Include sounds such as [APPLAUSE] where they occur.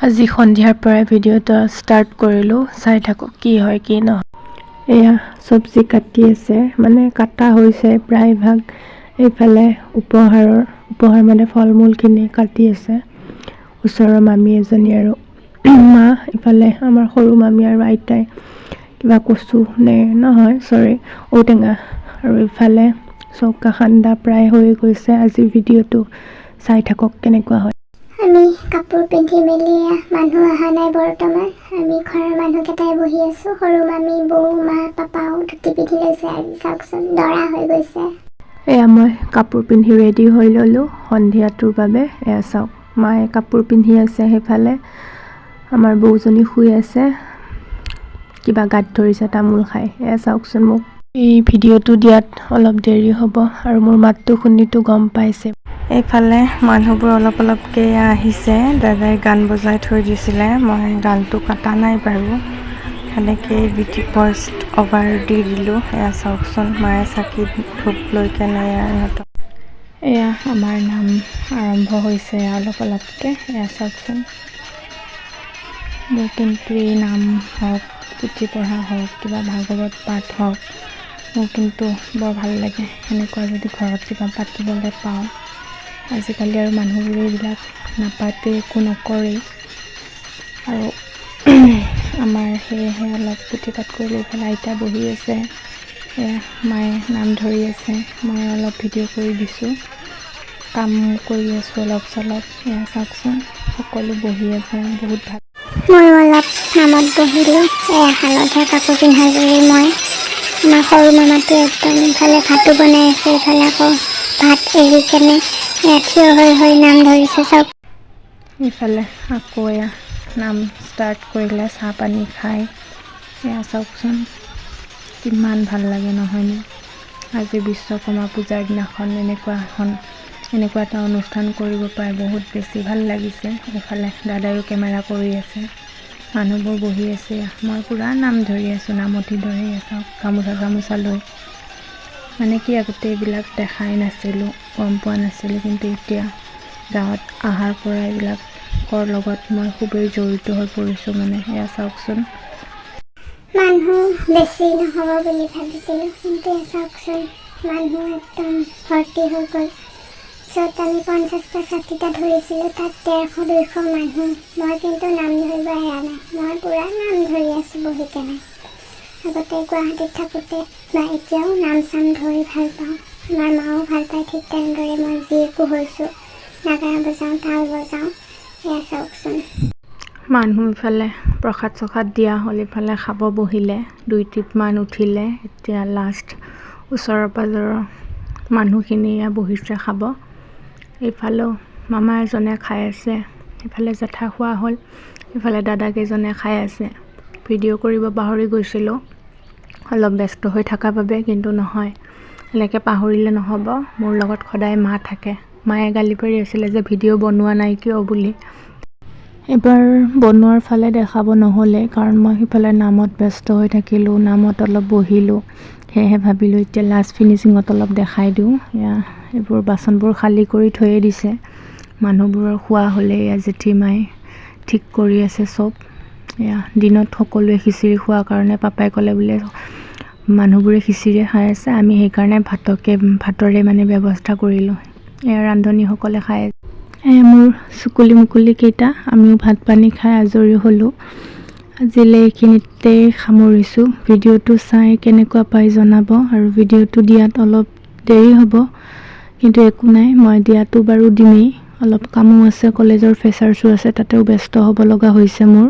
আজি সন্ধিয়াৰ পৰাই ভিডিঅ'টো ষ্টাৰ্ট কৰিলোঁ। চাই থাকক কি হয় কি নহয়। এয়া চব্জি কাটি আছে। মানে কাটা হৈছে প্ৰায়ভাগ এইফালে উপহাৰৰ উপহাৰ মানে ফল মূলখিনি কাটি আছে। ওচৰৰ মামী এজনী আৰু [CLEARS THROAT] মা ইফালে আমাৰ সৰু মামী আৰু আইতাই কিবা কচু নে নহয় চৰি ঔটেঙা। আৰু ইফালে চৌকা খান্দা প্ৰায় হৈ গৈছে। আজি ভিডিঅ'টো চাই থাকক কেনেকুৱা হয়। আমি কাপোৰ পিন্ধি মেলি মানুহ অহা নাই বৰ্তমান। আমি ঘৰৰ মানুহকেইটাই বহি আছোঁ। সৰু মামী বৌ মা পাপাও ধুতি পিন্ধি লৈছে আজি। চাওকচোন দৰা হৈ গৈছে। এয়া মই কাপোৰ পিন্ধি ৰেডি হৈ ল'লোঁ। সন্ধিয়াটোৰ বাবে এয়া চাওক মায়ে কাপোৰ পিন্ধি আছে সেইফালে। আমাৰ বৌজনী শুই আছে। কিবা গাত ধৰিছে তামোল খাই এয়া চাওকচোন মোক। এই ভিডিঅ'টো দিয়াত অলপ দেৰি হ'ব আৰু মোৰ মাতটো শুনিতো গম পাইছে। এইফালে মানুহবোৰ অলপ অলপকৈ আহিছে। দাদাই গান বজাই থৈ দিছিলে। মই গানটো কটা নাই বাৰু। সেনেকৈ বিটি পষ্ট অভাৰ দি দিলোঁ। এয়া চাওকচোন মায়ে চাকি ধূপ লৈ কেনে ইহঁতক। এয়া আমাৰ নাম আৰম্ভ হৈছে অলপ অলপকৈ। এয়া চাওকচোন। মোৰ কিন্তু এই নাম হওক পুথি পঢ়া হওক কিবা ভাগৱত পাঠ হওক মোৰ কিন্তু বৰ ভাল লাগে। সেনেকুৱা যদি ঘৰত কিবা পাতিবলৈ পাওঁ। আজিকালি আৰু মানুহবোৰে এইবিলাক নাপাতে একো নকৰেই আৰু [CLEARS THROAT] আমাৰ সেয়েহে অলপ পুথি পাঠ কৰি লৈ পেলাই আইতা বহি আছে। মায়ে নাম ধৰি আছে। মই অলপ ভিডিঅ' কৰি দিছোঁ। কাম কৰি আছোঁ অলপ চলপ। এয়া চাওকচোন সকলো বহি আছে বহুত ভাল। ময়ো অলপ নামত বহিলোঁ। এয়া হালধীয়া কাপোৰ পিন্ধা জুৰি মই। আমাৰ সৰু মামাটো একদম ইফালে ভাতো বনাই আছে ইফালে আকৌ ভাত এৰি কেনে থিয় হৈ হৈ নাম ধৰিছে চাওক ইফালে আকৌ এয়া নাম ষ্টাৰ্ট কৰিলে চাহ পানী খাই এয়া চাওকচোন কিমান ভাল লাগে নহয়নে আজি বিশ্বকৰ্মা পূজাৰ দিনাখন এনেকুৱা এখন এনেকুৱা এটা অনুষ্ঠান কৰিব পাৰে বহুত বেছি ভাল লাগিছে এইফালে দাদায়ো কেমেৰা কৰি আছে মানুহবোৰ বহি আছে মই পূৰা নাম ধৰি আছোঁ নামতি ধৰি আছোঁ গামোচা চামোচা লৈ মানে কি আগতে এইবিলাক দেখাই নাছিলোঁ, গম পোৱা নাছিলোঁ, কিন্তু এতিয়া গাঁৱত অহাৰ পৰা এইবিলাকৰ লগত মই খুবেই জড়িত হৈ পৰিছোঁ মানে এয়া চাওকচোন। মানুহ বেছি নহ'ব বুলি ভাবিছিলোঁ, কিন্তু চাওকচোন, মানুহ একদম ভৰ্তি হৈ গ'ল। য'ত আমি পঞ্চাছটা ষাঠিটা ধৰিছিলোঁ, তাত ডেৰশ, দুইশ মানুহ। মই কিন্তু নাম ধৰিব এৰা নাই, মই পূৰা নাম ধৰি আছোঁ বহি কেনে। আগতে গুৱাহাটীত থাকোঁতে বা এতিয়াও নাম চাম ধৰি ভাল পাওঁ। আমাৰ মাও ভাল পায় ঠিক তেনেদৰে মই জীয়েকো হৈছোঁ। নাগাৰা বজাওঁ তাল বজাওঁ এয়া চাওকচোন। মানুহ ইফালে প্ৰসাদ চসাদ দিয়া হ'ল ইফালে খাব বহিলে দুই টিপমান উঠিলে এতিয়া লাষ্ট ওচৰৰ পাজৰৰ মানুহখিনি এয়া বহিছে খাব। এইফালেও মামা এজনে খাই আছে ইফালে জেঠা খোৱা হ'ল ইফালে দাদাকেইজনে খাই আছে। ভিডিঅ' কৰিব পাহৰি গৈছিলোঁ। অলপ ব্যস্ত হৈ থকা বাবে কিন্তু নহয়। এনেকৈ পাহৰিলে নহ'ব। মোৰ লগত সদায় মা থাকে। মায়ে গালি পাৰি আছিলে যে ভিডিঅ' বনোৱা নাই কিয় বুলি। এইবাৰ বনোৱাৰ ফালে দেখাব নহ'লে কাৰণ মই সিফালে নামত ব্যস্ত হৈ থাকিলোঁ নামত অলপ বহিলোঁ। সেয়েহে ভাবিলোঁ এতিয়া লাষ্ট ফিনিচিঙত অলপ দেখাই দিওঁ। এয়া এইবোৰ বাচনবোৰ খালী কৰি থৈয়ে দিছে। মানুহবোৰৰ খোৱা হ'লে এয়া জেঠীমাই ঠিক কৰি আছে চব। এয়া দিনত সকলোৱে খিচিৰি খোৱাৰ কাৰণে পাপাই ক'লে বোলে মানুহবোৰে খিচিৰিয়ে খাই আছে আমি সেইকাৰণে ভাতকে ভাতৰে মানে ব্যৱস্থা কৰিলোঁ। এয়া ৰান্ধনীসকলে খাই এয়া মোৰ চুকুলি মুকুলিকেইটা আমিও ভাত পানী খাই আজৰি হ'লোঁ। আজিলৈ এইখিনিতে সামৰিছোঁ। ভিডিঅ'টো চাই কেনেকুৱা পাই জনাব আৰু ভিডিঅ'টো দিয়াত অলপ দেৰি হ'ব কিন্তু একো নাই মই দিয়াটো বাৰু দিমেই। অলপ কামো আছে কলেজৰ ফেচাৰ্ছো আছে তাতেও ব্যস্ত হ'ব লগা হৈছে মোৰ।